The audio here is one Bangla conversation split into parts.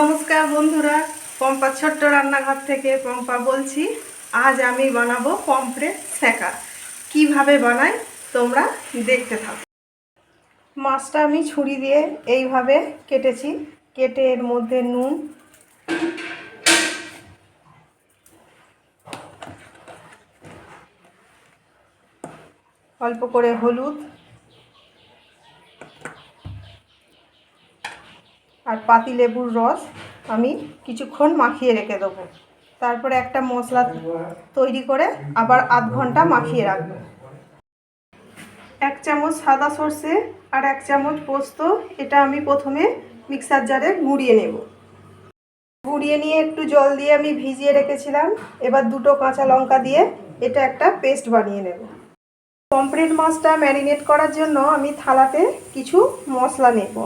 নমস্কার বন্ধুরা, পম্পা ছোট্ট রান্নাঘর থেকে পম্পা বলছি, আজ আমি বানাবো পম্পড়ের সেকা কীভাবে বানাই তোমরা দেখতে থাকো। মাছটা আমি ছুরি দিয়ে এইভাবে কেটেছি। কেটে এর মধ্যে নুন, অল্প করে হলুদ আর পাতি লেবুর রস আমি কিছুক্ষণ মাখিয়ে রেখে দেবো। তারপরে একটা মশলা তৈরি করে আবার আধ ঘণ্টা মাখিয়ে রাখব। এক চামচ সাদা সর্ষে আর এক চামচ পোস্ত, এটা আমি প্রথমে মিক্সার জারে গুঁড়িয়ে নেব। গুঁড়িয়ে নিয়ে একটু জল দিয়ে আমি ভিজিয়ে রেখেছিলাম, এবার দুটো কাঁচা লঙ্কা দিয়ে এটা একটা পেস্ট বানিয়ে নেব। পমফ্রেট মাছটা ম্যারিনেট করার জন্য আমি থালাতে কিছু মশলা নেব।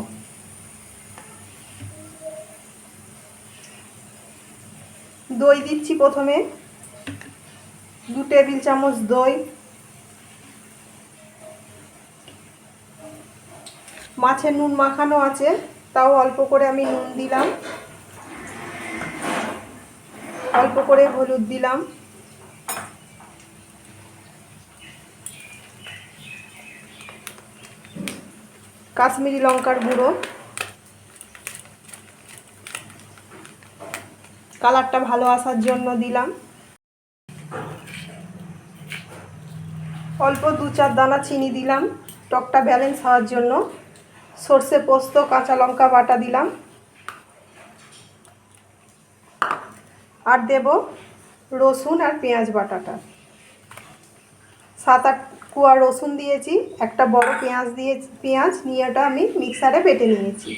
দই দিচ্ছি প্রথমে। দু টেবিল চামচ দই। মাছের নুন মাখানো আছে, তাও অল্প করে আমি নুন দিলাম। অল্প করে হলুদ দিলাম। কাশ্মীরি লঙ্কার গুঁড়ো। কালারটা ভালো আসার জন্য দিলাম। অল্প দু চার দানা চিনি দিলাম, টকটা ব্যালেন্স হওয়ার জন্য। সর্ষে পোস্ত, কাঁচা লঙ্কা বাটা দিলাম। আর দেব রসুন আর পেঁয়াজ বাটাটা। সাত আট কুয়া রসুন দিয়েছি, একটা বড় পেঁয়াজ দিয়ে পেঁয়াজ নিয়ে ওটা আমি মিক্সারে বেটে নিয়েছি।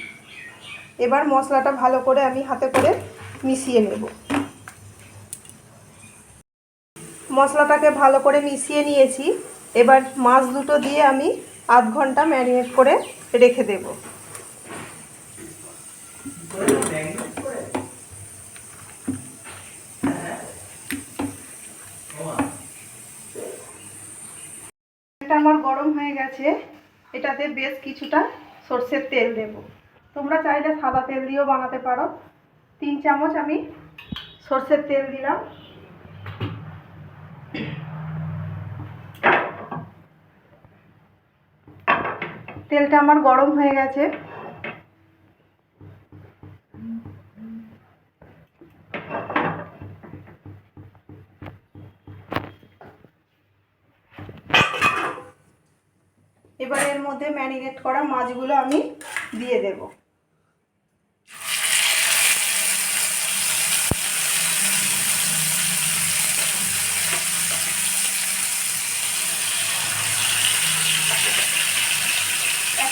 এবার মশলাটা ভালো করে আমি হাতে করে মিশিয়ে নেব। মশলাটাকে ভালো করে মিশিয়ে নিয়েছি। এবার মাছ দুটো দিয়ে আমি আধ ঘণ্টা ম্যারিনেট করে রেখে দেব। এটা আমার গরম হয়ে গেছে। এটাতে বেশ কিছুটা সর্ষের তেল দেব। তোমরা চাইলে সাদা তেল দিয়েও বানাতে পারো। তিন চামচ আমি সর্ষের তেল দিলাম। তেলটা আমার গরম হয়ে গেছে। এবার এর মধ্যে ম্যারিনেট করা মাছগুলো আমি দিয়ে দেবো।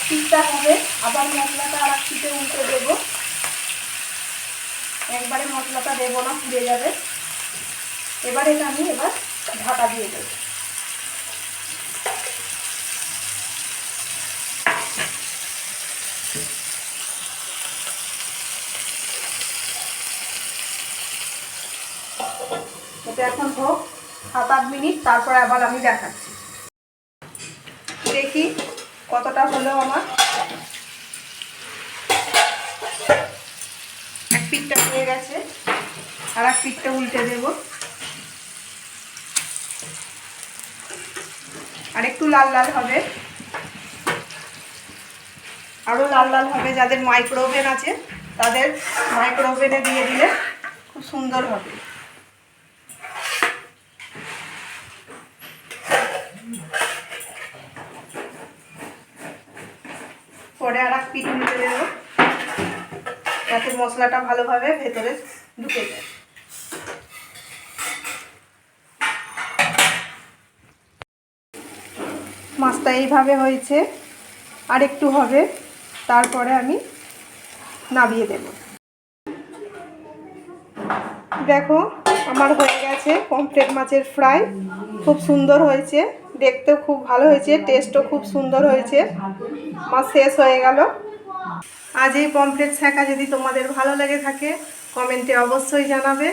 পিসটা হবে। আবার মশলাটা আর এক পিসে উল্টে দেবো। একবারে মশলাটা দেবো না, পুড়ে যাবে। এবার এটা আমি এবার ঢাকা দিয়ে দেবো। এটা এখন হোক, সাত আট মিনিট, তারপরে আবার আমি দেখাচ্ছি। দেখি কতটা হলো আমার? এক পিঠটা হয়ে গেছে। আর এক পিঠটা উল্টে দেব। আর একটু লাল লাল হবে। আরও লাল লাল হবে যাদের মাইক্রো ওভেন আছে, তাদের মাইক্রো ওভেনে দিয়ে দিলে খুব সুন্দর হবে। পরে আর এক পিঠ উল্টে দেবো। যাতে মশলাটা ভালোভাবে ভেতরে ঢুকে যায়। মাছটা এইভাবে হয়েছে। আর একটু হবে, তারপরে আমি নামিয়ে দেব। দেখো, আমার হয়ে গেছে পমফ্রেট মাছের ফ্রাই খুব সুন্দর হয়েছে। দেখতেও খুব ভালো হয়েছে টেস্টও খুব সুন্দর হয়েছে। আমার শেষ হয়ে গেল। আজ এই পমফ্লেট ছ্যাঁকা যদি তোমাদের ভালো লেগে থাকে, কমেন্টে অবশ্যই জানাবে।